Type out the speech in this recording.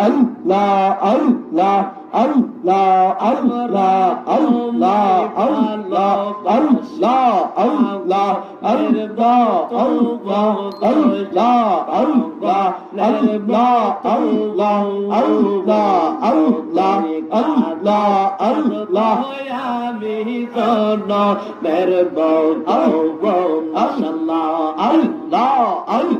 Allah, Allah, Allah, Allah, Allah, Allah, Allah, Allah, Allah, Allah, Allah, Allah, Allah, Allah, Allah, Allah, Allah, Allah, আমি কোন মেরবন আল্লাহ আল্লাহ